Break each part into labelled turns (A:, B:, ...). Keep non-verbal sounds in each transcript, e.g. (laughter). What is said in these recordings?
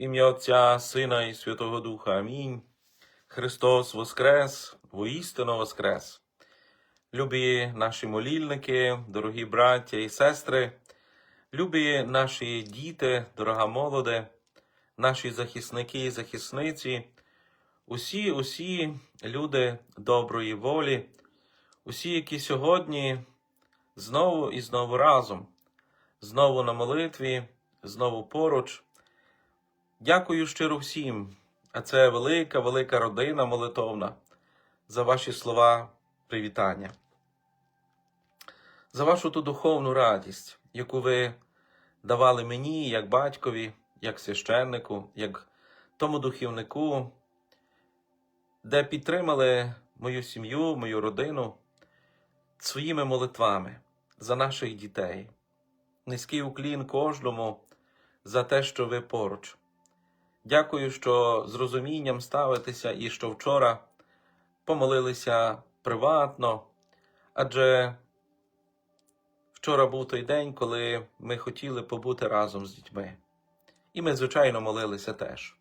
A: ім'я Отця, Сина і Святого Духа. Амінь. Христос Воскрес, воістину Воскрес. Любі наші молільники, дорогі браття і сестри, любі наші діти, дорога молоде, наші захисники і захисниці, усі, усі люди доброї волі, усі, які сьогодні знову і знову разом, знову на молитві, знову поруч. Дякую щиро всім, а це велика, велика родина молитовна, за ваші слова привітання, за вашу ту духовну радість, яку ви давали мені, як батькові, як священнику, як тому духівнику, де підтримали мою сім'ю, мою родину своїми молитвами за наших дітей. Низький уклін кожному за те, що ви поруч. Дякую, що з розумінням ставитеся і що вчора помолилися приватно, адже вчора був той день, коли ми хотіли побути разом з дітьми. І ми, звичайно, молилися теж.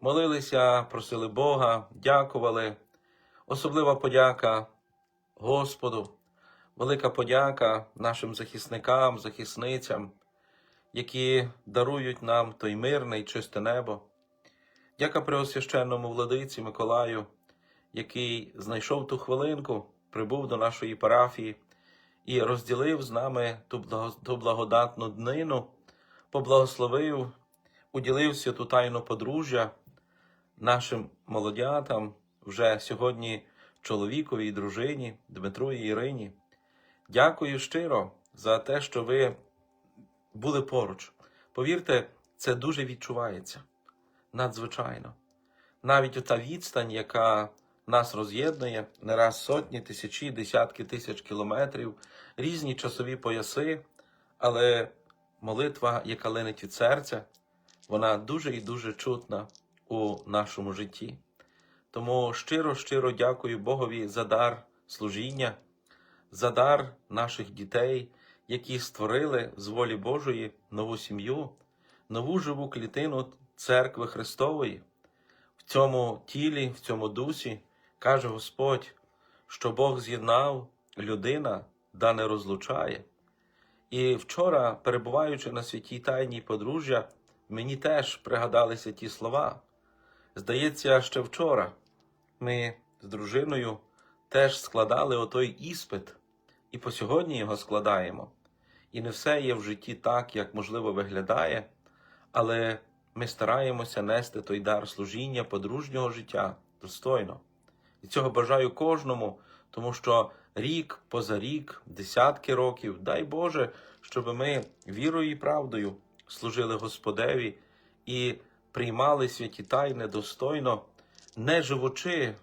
A: Молилися, просили Бога, дякували. Особлива подяка Господу, велика подяка нашим захисникам, захисницям які дарують нам той мирне і чисте небо. Дяка Преосвященному владиці Миколаю, який знайшов ту хвилинку, прибув до нашої парафії і розділив з нами ту благодатну днину, поблагословив, уділився святу тайну подружжя нашим молодятам, вже сьогодні чоловікові і дружині Дмитру і Ірині. Дякую щиро за те, що ви були поруч. Повірте, це дуже відчувається. Надзвичайно. Навіть ота відстань, яка нас роз'єднує, не раз сотні, тисячі, десятки тисяч кілометрів, різні часові пояси, але молитва, яка линить від серця, вона дуже і дуже чутна у нашому житті. Тому щиро, щиро дякую Богові за дар служіння, за дар наших дітей, які створили з волі Божої нову сім'ю, нову живу клітину церкви Христової. В цьому тілі, в цьому дусі каже Господь, що Бог з'єднав людина, да не розлучає. І вчора, перебуваючи на святій тайній подружжя, мені теж пригадалися ті слова. Здається, ще вчора ми з дружиною теж складали отой іспит, і по сьогодні його складаємо. І не все є в житті так, як можливо виглядає, але ми стараємося нести той дар служіння подружнього життя достойно. І цього бажаю кожному, тому що рік поза рік, десятки років, дай Боже, щоб ми вірою і правдою служили Господеві і приймали святі тайни достойно, не живучи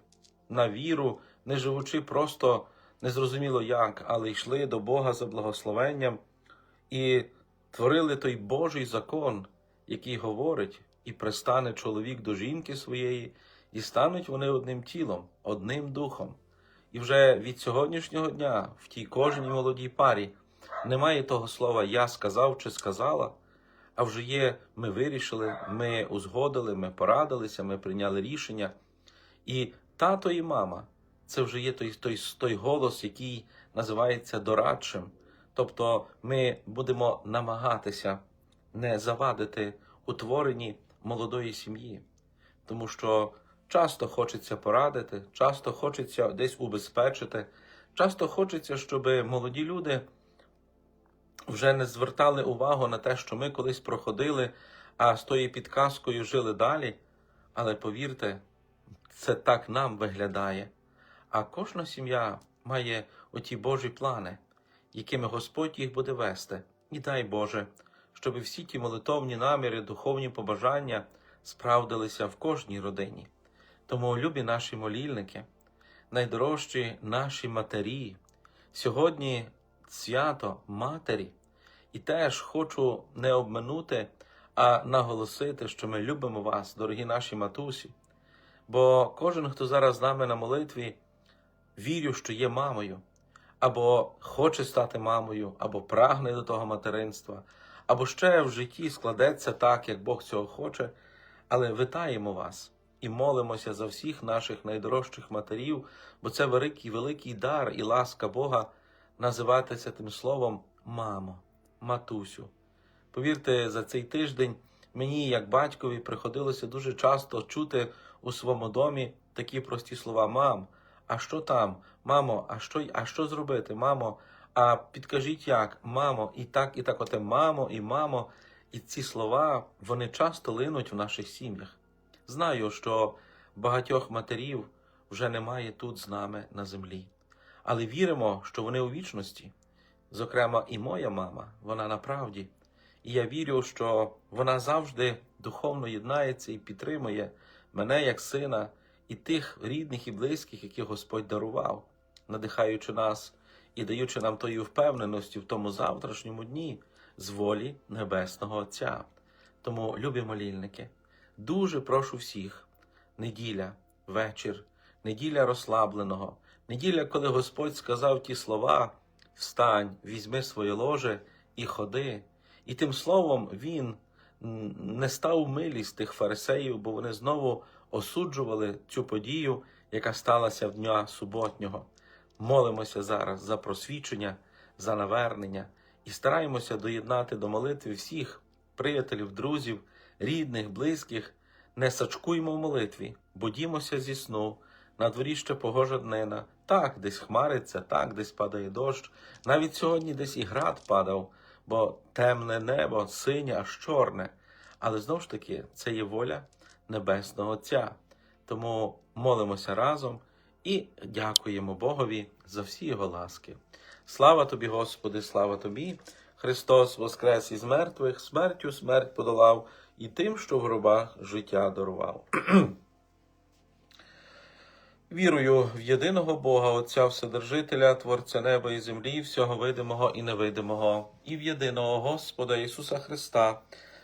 A: на віру, не живучи просто незрозуміло як, але йшли до Бога за благословенням і творили той Божий закон, який говорить, і пристане чоловік до жінки своєї, і стануть вони одним тілом, одним духом. І вже від сьогоднішнього дня в тій кожній молодій парі немає того слова Я сказав чи сказала, а вже є ми вирішили, ми узгодили, ми порадилися, ми прийняли рішення. І тато і мама це вже є той, той, той голос, який називається дорадчим. Тобто ми будемо намагатися не завадити утворенні молодої сім'ї, тому що часто хочеться порадити, часто хочеться десь убезпечити, часто хочеться, щоб молоді люди вже не звертали увагу на те, що ми колись проходили, а з тою підказкою жили далі. Але повірте, це так нам виглядає. А кожна сім'я має оті Божі плани, якими Господь їх буде вести. І дай Боже, щоб всі ті молитовні наміри, духовні побажання справдилися в кожній родині. Тому, любі наші молільники, найдорожчі наші матері, сьогодні свято Матері, і теж хочу не обминути, а наголосити, що ми любимо вас, дорогі наші матусі. Бо кожен, хто зараз з нами на молитві, вірю, що є мамою, або хоче стати мамою, або прагне до того материнства, або ще в житті складеться так, як Бог цього хоче, Але вітаємо вас і молимося за всіх наших найдорожчих матерів, бо це великий великий дар і ласка Бога називатися тим словом мамо, матусю. Повірте, за цей тиждень мені, як батькові, приходилося дуже часто чути у своєму домі такі прості слова: Мам, а що там? Мамо, а що, а що зробити? Мамо, а підкажіть як? Мамо, і так, і так, оте мамо, і мамо. І ці слова вони часто линуть в наших сім'ях. Знаю, що багатьох матерів вже немає тут з нами на землі, але віримо, що вони у вічності. Зокрема, і моя мама, вона на правді. І я вірю, що вона завжди духовно єднається і підтримує мене як сина і тих рідних і близьких, яких Господь дарував, надихаючи нас і даючи нам тої впевненості в тому завтрашньому дні з волі Небесного Отця. Тому, любі молільники, дуже прошу всіх, неділя, вечір, неділя розслабленого, неділя, коли Господь сказав ті слова: Встань, візьми своє ложе і ходи. І тим словом він не став милість тих фарисеїв, бо вони знову осуджували цю подію, яка сталася в дня суботнього. Молимося зараз за просвічення, за навернення і стараємося доєднати до молитви всіх приятелів, друзів, рідних, близьких. Не сачкуймо в молитві, будімося зі сну. На дворі ще погожа днина. Так, десь хмариться, так, десь падає дощ. Навіть сьогодні десь і град падав, бо темне небо, синє, аж чорне. Але знову ж таки, це є воля Небесного Отця. Тому молимося разом і дякуємо Богові за всі його ласки. Слава тобі, Господи, слава тобі! Христос воскрес із мертвих, смертю смерть подолав і тим, що в гробах життя дарував. (clears throat) Вірую в єдиного Бога, Отця Вседержителя, Творця неба і землі, всього видимого і невидимого, і в єдиного Господа Ісуса Христа,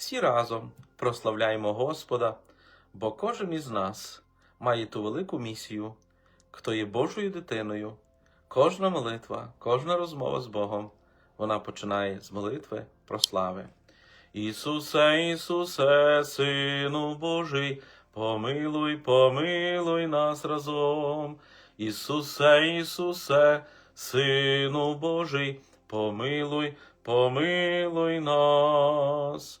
A: Всі разом прославляємо Господа, бо кожен із нас має ту велику місію, хто є Божою дитиною. Кожна молитва, кожна розмова з Богом, вона починає з молитви про слави. Ісусе, Ісусе, Сину Божий, помилуй, помилуй нас разом. Ісусе, Ісусе, Сину Божий, помилуй, помилуй нас.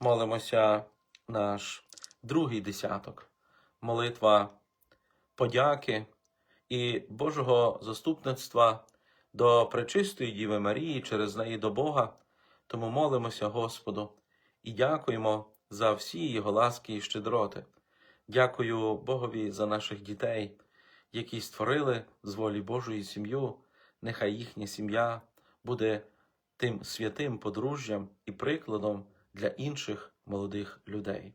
A: Молимося наш другий десяток, молитва подяки і Божого заступництва до пречистої Діви Марії через неї до Бога. Тому молимося Господу і дякуємо за всі Його ласки і щедроти. Дякую Богові за наших дітей, які створили з волі Божої сім'ю. Нехай їхня сім'я буде тим святим подружжям і прикладом для інших молодих людей.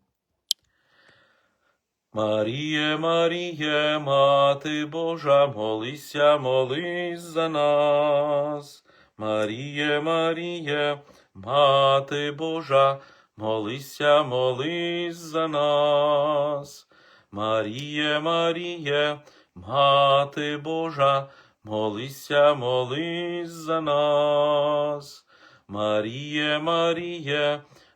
A: Маріє, Маріє, Мати Божа, молися, молись за нас. Маріє, Маріє, Мати Божа, молися, молись за нас. Маріє, Маріє, Мати Божа, молися, молись за нас. Маріє, Маріє,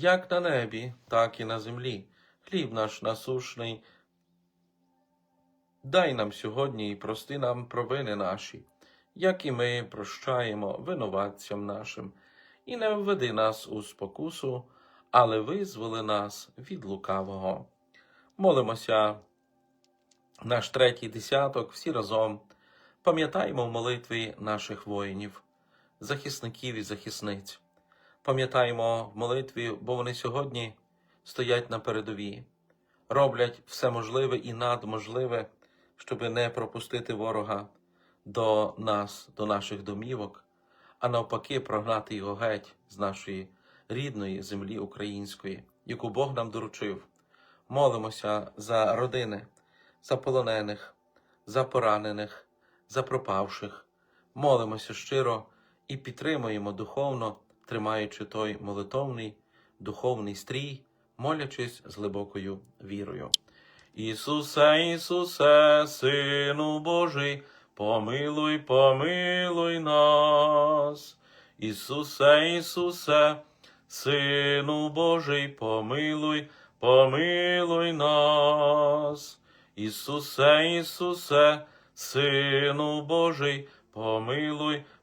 A: як на небі, так і на землі. Хліб наш насушний. Дай нам сьогодні і прости нам провини наші, як і ми прощаємо винуватцям нашим, і не введи нас у спокусу, але визволи нас від лукавого. Молимося наш третій десяток всі разом. Пам'ятаємо в молитві наших воїнів, захисників і захисниць. Пам'ятаємо в молитві, бо вони сьогодні стоять на передовій, роблять все можливе і надможливе, щоб не пропустити ворога до нас, до наших домівок, а навпаки, прогнати його геть з нашої рідної землі української, яку Бог нам доручив. Молимося за родини, за полонених, за поранених, за пропавших. Молимося щиро і підтримуємо духовно, тримаючи той молитовний, духовний стрій, молячись з глибокою вірою. Ісусе, Ісусе, Сину Божий, помилуй, помилуй нас. Ісусе, Ісусе, Сину Божий, помилуй, помилуй нас. Ісусе, Ісусе, Сину Божий, помилуй,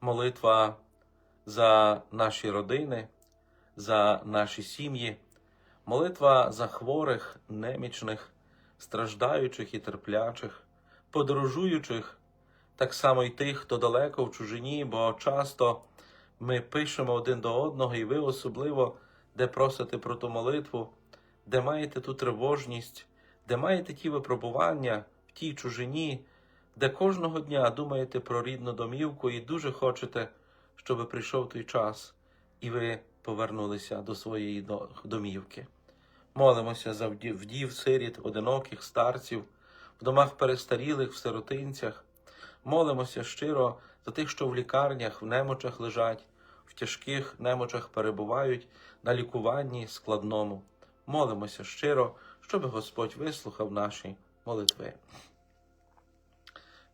A: молитва за наші родини, за наші сім'ї, молитва за хворих, немічних, страждаючих і терплячих, подорожуючих, так само й тих, хто далеко в чужині, бо часто ми пишемо один до одного, і ви особливо, де просите про ту молитву, де маєте ту тривожність, де маєте ті випробування в тій чужині, де кожного дня думаєте про рідну домівку і дуже хочете, щоб прийшов той час, і ви повернулися до своєї домівки. Молимося за вдів, сиріт, одиноких, старців, в домах перестарілих, в сиротинцях. Молимося щиро за тих, що в лікарнях, в немочах лежать, в тяжких немочах перебувають на лікуванні складному. Молимося щиро, щоб Господь вислухав наші молитви.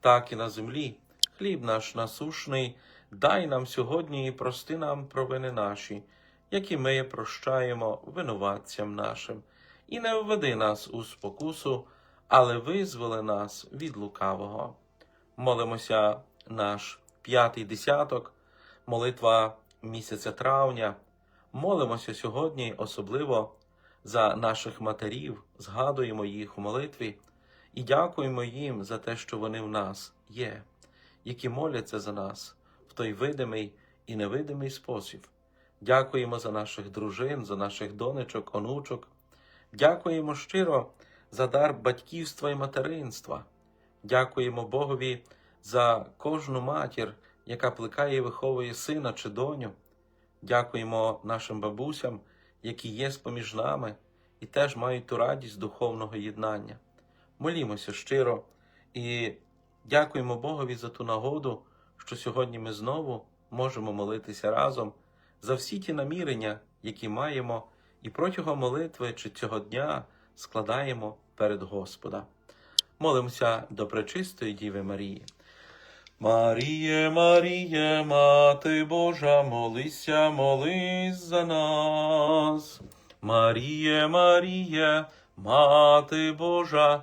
A: так і на землі. Хліб наш насушний, дай нам сьогодні і прости нам провини наші, які ми прощаємо винуватцям нашим, і не введи нас у спокусу, але визволи нас від лукавого. Молимося наш п'ятий десяток, молитва місяця травня. Молимося сьогодні особливо за наших матерів, згадуємо їх у молитві і дякуємо їм за те, що вони в нас є, які моляться за нас в той видимий і невидимий спосіб. Дякуємо за наших дружин, за наших донечок, онучок. Дякуємо щиро за дар батьківства і материнства. Дякуємо Богові за кожну матір, яка плекає і виховує сина чи доню. Дякуємо нашим бабусям, які є поміж нами і теж мають ту радість духовного єднання. Молімося щиро і дякуємо Богові за ту нагоду, що сьогодні ми знову можемо молитися разом за всі ті намірення, які маємо, і протягом молитви чи цього дня складаємо перед Господа. Молимося до пречистої Діви Марії. Маріє, Маріє, Мати Божа, молися, молись за нас. Маріє, Маріє, Мати Божа,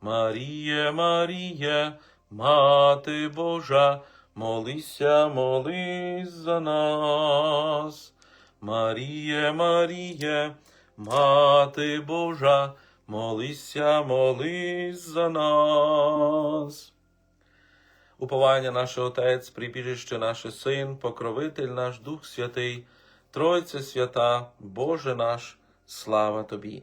A: Маріє, Маріє, Мати Божа, молися, молись за нас. Маріє, Маріє, Мати Божа, молися, молись за нас. Уповання наше Отець, прибіжище наше Син, покровитель наш Дух Святий, Тройця свята, Боже наш, слава Тобі.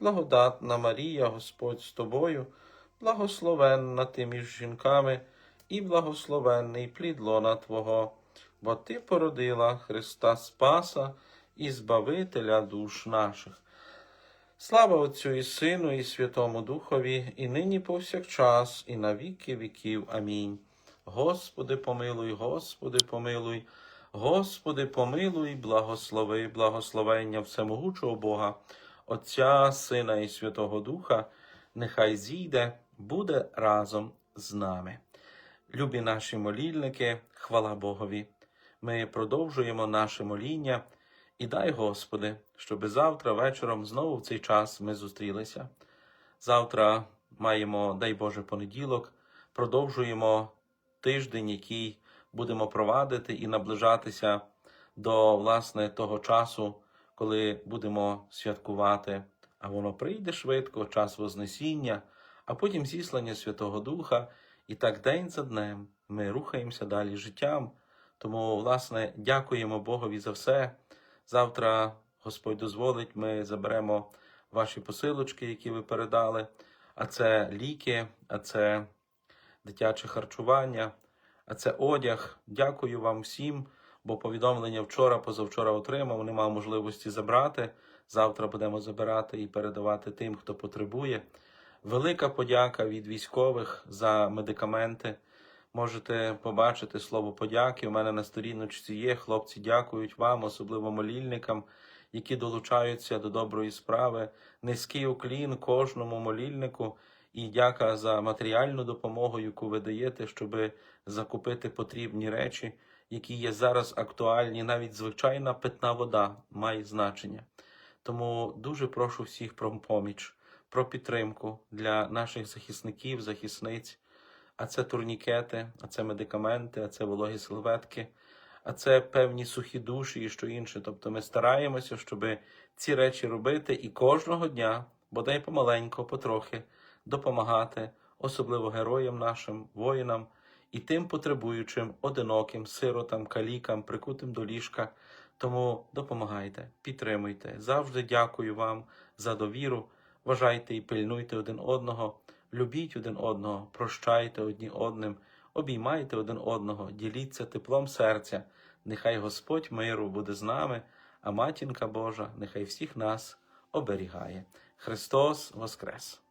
A: благодатна Марія, Господь з тобою, благословенна ти між жінками, і благословенний плід лона Твого, бо Ти породила Христа Спаса і Збавителя душ наших. Слава Отцю і Сину, і Святому Духові, і нині повсякчас, і на віки віків. Амінь. Господи, помилуй, Господи, помилуй, Господи, помилуй, благослови, благословення всемогучого Бога, Отця, Сина і Святого Духа, нехай зійде, буде разом з нами. Любі наші молільники, хвала Богові. Ми продовжуємо наше моління і дай, Господи, щоби завтра вечором знову в цей час ми зустрілися. Завтра маємо, дай Боже, понеділок, продовжуємо тиждень, який будемо провадити і наближатися до власне того часу, коли будемо святкувати. А воно прийде швидко, час Вознесіння, а потім зіслання Святого Духа, і так день за днем ми рухаємося далі життям. Тому, власне, дякуємо Богові за все. Завтра Господь дозволить, ми заберемо ваші посилочки, які ви передали. А це ліки, а це дитяче харчування, а це одяг. Дякую вам всім, бо повідомлення вчора, позавчора отримав, не мав можливості забрати. Завтра будемо забирати і передавати тим, хто потребує. Велика подяка від військових за медикаменти. Можете побачити слово подяки. У мене на сторіночці є. Хлопці дякують вам, особливо молільникам, які долучаються до доброї справи. Низький уклін кожному молільнику і дяка за матеріальну допомогу, яку ви даєте, щоб закупити потрібні речі, які є зараз актуальні. Навіть звичайна питна вода має значення. Тому дуже прошу всіх про поміч, про підтримку для наших захисників, захисниць. А це турнікети, а це медикаменти, а це вологі серветки, а це певні сухі душі і що інше. Тобто ми стараємося, щоб ці речі робити і кожного дня, бодай помаленько, потрохи, допомагати, особливо героям нашим, воїнам і тим потребуючим, одиноким, сиротам, калікам, прикутим до ліжка. Тому допомагайте, підтримуйте. Завжди дякую вам за довіру. Вважайте і пильнуйте один одного. Любіть один одного, прощайте одні одним, обіймайте один одного, діліться теплом серця. Нехай Господь миру буде з нами, а матінка Божа нехай всіх нас оберігає. Христос Воскрес!